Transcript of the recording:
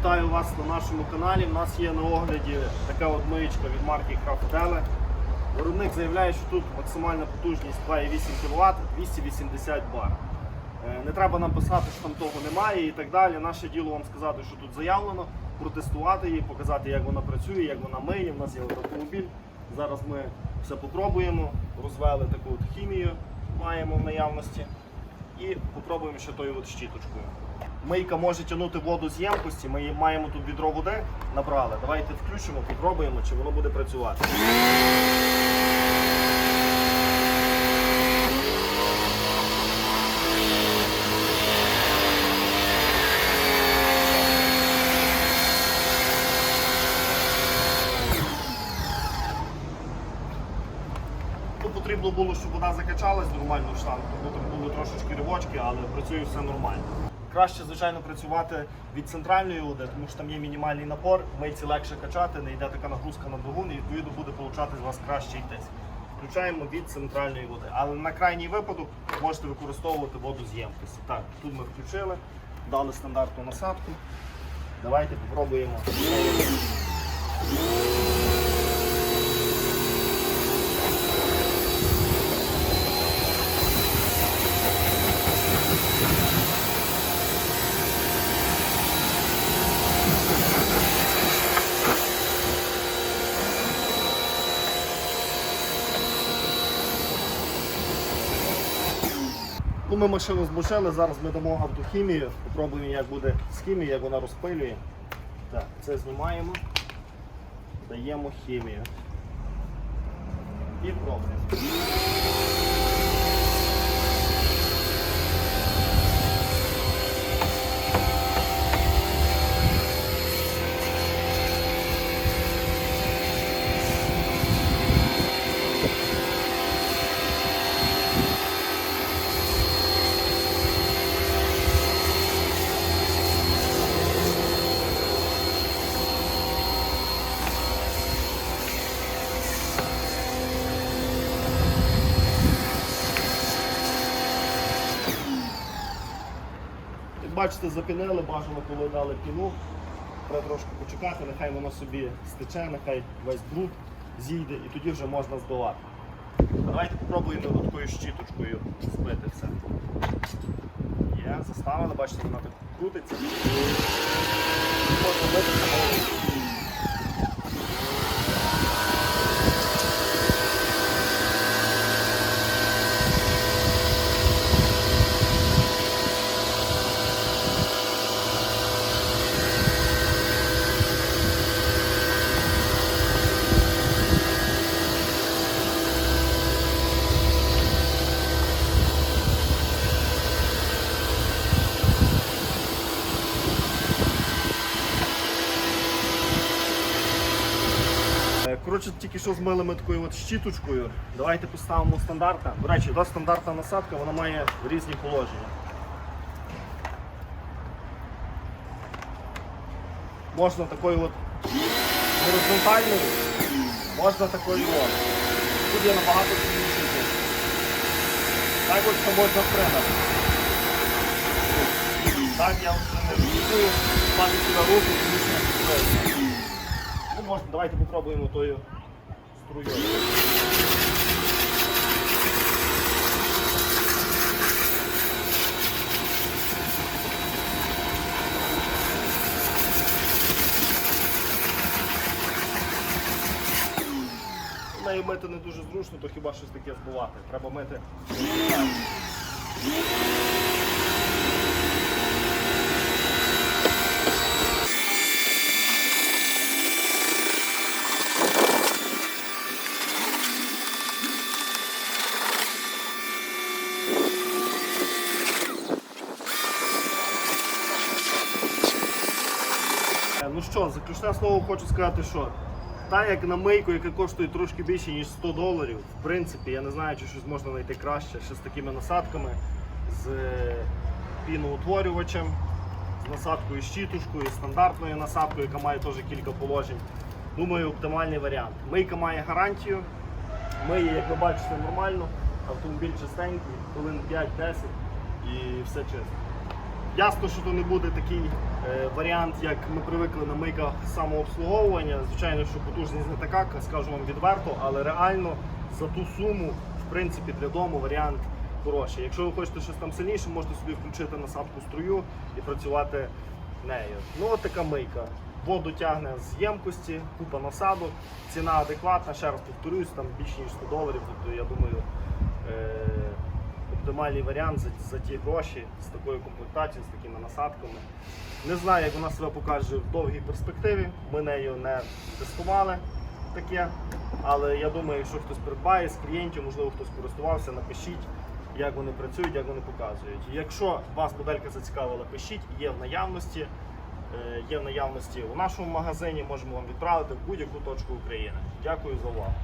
вітаю вас на нашому каналі. У нас є на огляді така от миючка від марки Craftele. Виробник заявляє, що тут максимальна потужність 2,8 кВт, 280 бар. Е, Не треба нам писати, що там того немає і так далі. Наше діло вам сказати, що тут заявлено, протестувати її, показати, як вона працює, як вона миє. У нас є автомобіль. Зараз ми все попробуємо. Розвели таку от хімію, маємо в наявності. І попробуємо ще тою от щіточкою. Мийка може тягнути воду з ємкості. Ми маємо тут відро води набрали. Давайте включимо, попробуємо, чи воно буде працювати. Потрібно було, щоб вода закачалась нормально в штанг, тому там були трошечки ривочки, але працює все нормально. Краще, звичайно, працювати від центральної води, тому що там є мінімальний напор, мийці легше качати, не йде така нагрузка на двигун і відповідно буде получати з вас кращий тиск. Включаємо від центральної води. Але на крайній випадок можете використовувати воду з ємкості. Так, тут ми включили, дали стандартну насадку. Давайте спробуємо. Ну, ми машину змушили, зараз ми дамо автохімію, попробуємо, як буде з хімією, як вона розпилює. Так, це знімаємо, даємо хімію. І пробуємо. Бачите, запінили, бажано, коли дали піну. Треба трошки почекати, нехай воно собі стече, нехай весь бруд зійде і тоді вже можна здолати. Давайте спробуємо такою щіточкою збити все. Є, заставили, бачите, вона так крутиться. Можна бити Коротше, тільки що змили ми такою от щіточкою. Давайте поставимо стандарта. До речі, та стандартна насадка вона має різні положення. Можна такою от горизонтальною, можна такою от. Тут є набагато сильніший. Так от що можна пригати. Так я вже не рухаю, мати сюди руку, тому що не підстроюся. Можна, давайте попробуємо тою струєю. Нею не дуже зручно, то хіба щось таке збивати. Треба мити. Е, Ну що, заключне слово хочу сказати, що та як на мийку, яка коштує трошки більше, ніж 100 доларів, в принципі, я не знаю, чи щось можна знайти краще, ще з такими насадками, з е, піноутворювачем, з насадкою щітушкою, з стандартною насадкою, яка має теж кілька положень. Думаю, оптимальний варіант. Мийка має гарантію, миє, як ви бачите, нормально, автомобіль чистенький, хвилин 5-10 і все чисто. Ясно, що то не буде такий е, варіант, як ми привикли на мийках самообслуговування. Звичайно, що потужність не така, скажу вам відверто, але реально за ту суму, в принципі, для дому варіант хороший. Якщо ви хочете щось там сильніше, можете собі включити насадку струю і працювати нею. Ну, от така мийка. Воду тягне з ємкості, купа насадок, ціна адекватна, ще раз повторюсь, там більше ніж 100 доларів. Тобто, я думаю, оптимальний варіант за, за ті гроші з такою комплектацією, з такими насадками. Не знаю, як вона себе покаже в довгій перспективі. Ми нею не тестували таке. Але я думаю, якщо хтось придбає з клієнтів, можливо, хтось користувався, напишіть, як вони працюють, як вони показують. Якщо вас моделька зацікавила, пишіть, є в наявності. е, Є в наявності у нашому магазині, можемо вам відправити в будь-яку точку України. Дякую за увагу.